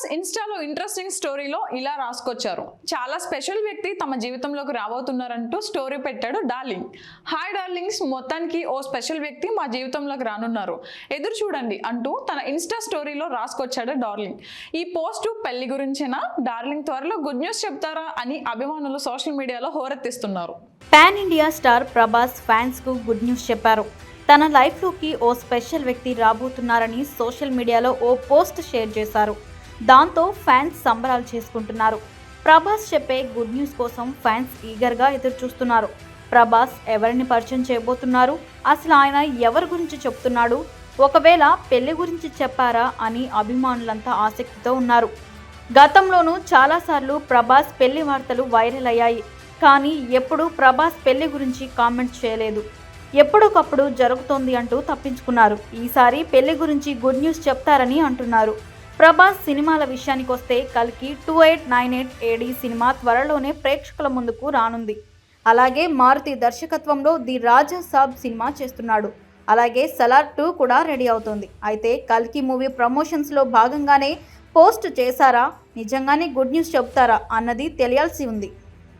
ప్రభాస్ ఇన్స్టాలో ఇంట్రెస్టింగ్ స్టోరీలో ఇలా రాసుకొచ్చారు. చాలా స్పెషల్ వ్యక్తి తమ జీవితంలోకి రాబోతున్నారంటూ స్టోరీ పెట్టాడు డార్లింగ్ హాయ్ డార్లింగ్స్ మొత్తానికి ఓ స్పెషల్ వ్యక్తి మా జీవితంలోకి రానున్నారు. ఎదురు చూడండి అంటూ తన ఇన్స్టా స్టోరీలో రాసుకొచ్చాడు డార్లింగ్ ఈ పోస్ట్ పెళ్ళి గురించేనా? డార్లింగ్ త్వరలో గుడ్ న్యూస్ చెప్తారా? అని అభిమానులు సోషల్ మీడియాలో హోరెత్తిస్తున్నారు. పాన్ ఇండియా స్టార్ ప్రభాస్ ఫ్యాన్స్కు గుడ్ న్యూస్ చెప్పారు. తన లైఫ్లోకి ఓ స్పెషల్ వ్యక్తి రాబోతున్నారని సోషల్ మీడియాలో ఓ పోస్ట్ షేర్ చేశారు. దాంతో ఫ్యాన్స్ సంబరాలు చేసుకుంటున్నారు. ప్రభాస్ చెప్పే గుడ్ న్యూస్ కోసం ఫ్యాన్స్ ఈగర్గా ఎదురు చూస్తున్నారు ప్రభాస్ ఎవరిని పరిచయం చేయబోతున్నారు? అసలు ఆయన ఎవరి గురించి చెప్తున్నాడు? ఒకవేళ పెళ్ళి గురించి చెప్పారా అని అభిమానులంతా ఆసక్తితో ఉన్నారు. గతంలోనూ చాలాసార్లు ప్రభాస్ పెళ్ళి వార్తలు వైరల్ అయ్యాయి. కానీ ఎప్పుడూ ప్రభాస్ పెళ్ళి గురించి కామెంట్ చేయలేదు. ఎప్పటికప్పుడు జరుగుతోంది అంటూ తప్పించుకున్నారు. ఈసారి పెళ్ళి గురించి గుడ్ న్యూస్ చెప్తారని అంటున్నారు. ప్రభాస్ సినిమాల విషయానికి వస్తే కల్కి two eight nine eight AD cinema త్వరలోనే ప్రేక్షకుల ముందుకు రానుంది. అలాగే మారుతి దర్శకత్వంలో ది రాజా సాబ్ సినిమా చేస్తున్నాడు. అలాగే సలార్ టూ కూడా రెడీ అవుతుంది. అయితే కల్కి మూవీ ప్రమోషన్స్లో భాగంగానే పోస్ట్ చేశారా? నిజంగానే గుడ్ న్యూస్ చెప్తారా అన్నది తెలియాల్సి ఉంది.